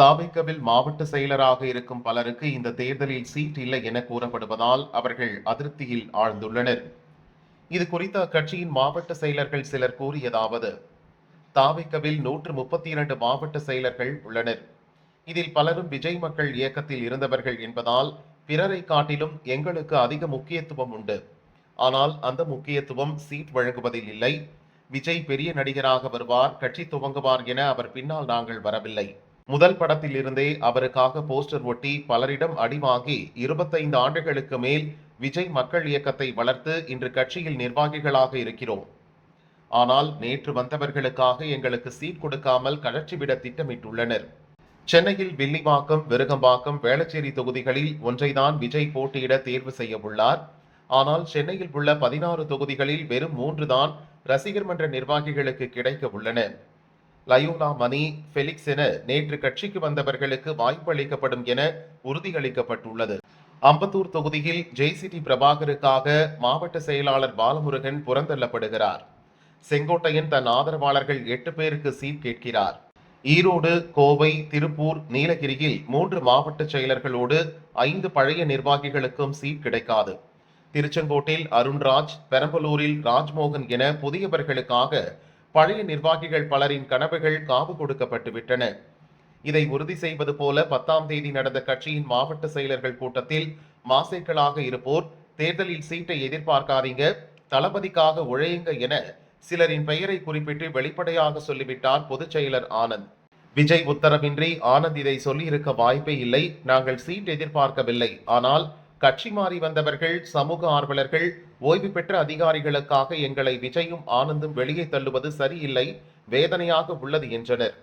தாவேக்கவில் மாவட்ட செயலராக இருக்கும் பலருக்கு இந்த தேர்தலில் சீட் இல்லை என கூறப்படுவதால் அவர்கள் அதிருப்தியில் ஆழ்ந்துள்ளனர். இது குறித்து அக்கட்சியின் மாவட்ட செயலர்கள் சிலர் கூறியதாவது தாவேக்கவில் நூற்று முப்பத்தி இரண்டு மாவட்ட செயலர்கள் உள்ளனர். இதில் பலரும் விஜய் மக்கள் இயக்கத்தில் இருந்தவர்கள் என்பதால் பிறரை காட்டிலும் எங்களுக்கு அதிக முக்கியத்துவம் உண்டு. ஆனால் அந்த முக்கியத்துவம் சீட் வழங்குவதில் இல்லை. விஜய் பெரிய நடிகராக வருவார் கட்சி துவங்குவார் என அவர் பின்னால் நாங்கள் வரவில்லை. முதல் படத்தில் இருந்தே அவருக்காக போஸ்டர் ஒட்டி பலரிடம் அடிவாங்கி இருபத்தைந்து ஆண்டுகளுக்கு மேல் விஜய் மக்கள் இயக்கத்தை வளர்த்து இன்று கட்சியில் நிர்வாகிகளாக இருக்கிறோம். ஆனால் நேற்று வந்தவர்களுக்காக எங்களுக்கு சீட் கொடுக்காமல் கழற்றிவிட திட்டமிட்டுள்ளனர். சென்னையில் வில்லிவாக்கம் விருகம்பாக்கம் வேளச்சேரி தொகுதிகளில் ஒன்றைதான் விஜய் போட்டியிட தேர்வு செய்ய உள்ளார் ஆனால் சென்னையில் உள்ள பதினாறு தொகுதிகளில் வெறும் மூன்று தான் ரசிகர் மன்ற நிர்வாகிகளுக்கு கிடைக்க உள்ளன. லயோலா மணி ஃபெலிக்ஸ் என நேற்று கட்சிக்கு வந்தவர்களுக்கு வாய்ப்பு அளிக்கப்படும் என உறுதியளிக்கப்பட்டுள்ளது. அம்பத்தூர் தொகுதியில் ஜெய்சிடி பிரபாகருக்காக மாவட்ட செயலாளர் பாலமுருகன் புறந்தள்ளப்படுகிறார். செங்கோட்டையன் தன் ஆதரவாளர்கள் எட்டு பேருக்கு சீட் கேட்கிறார். ஈரோடு கோவை திருப்பூர் நீலகிரியில் மூன்று மாவட்ட செயலர்களோடு ஐந்து பழைய நிர்வாகிகளுக்கும் சீட் கிடைக்காது. திருச்செங்கோட்டில் அருண்ராஜ் பெரம்பலூரில் ராஜ்மோகன் என புதியவர்களுக்காக பழைய நிர்வாகிகள் பலரின் கனவுகள் காவு கொடுக்கப்பட்டு விட்டன. இதை உறுதி செய்வது போல பத்தாம் தேதி நடந்த கட்சியின் மாவட்ட செயலர்கள் கூட்டத்தில் மாசைக்களாக இருப்போர் தேர்தலில் சீட்டை எதிர்பார்க்காதீங்க தளபதிக்காக உழையுங்க என சிலரின் பெயரை குறிப்பிட்டு வெளிப்படையாக சொல்லிவிட்டார் பொதுச் செயலர் ஆனந்த். விஜய் உத்தரவின்றி ஆனந்த் இதை சொல்லியிருக்க வாய்ப்பே இல்லை நாங்கள் சீட் எதிர்பார்க்கவில்லை. ஆனால் கட்சி மாறி வந்தவர்கள் சமூக ஆர்வலர்கள் ஓய்வு பெற்ற அதிகாரிகளுக்காக எங்களை விஜயும் ஆனந்தும் வெளியே தள்ளுவது சரியில்லை வேதனையாக உள்ளது என்றனர்.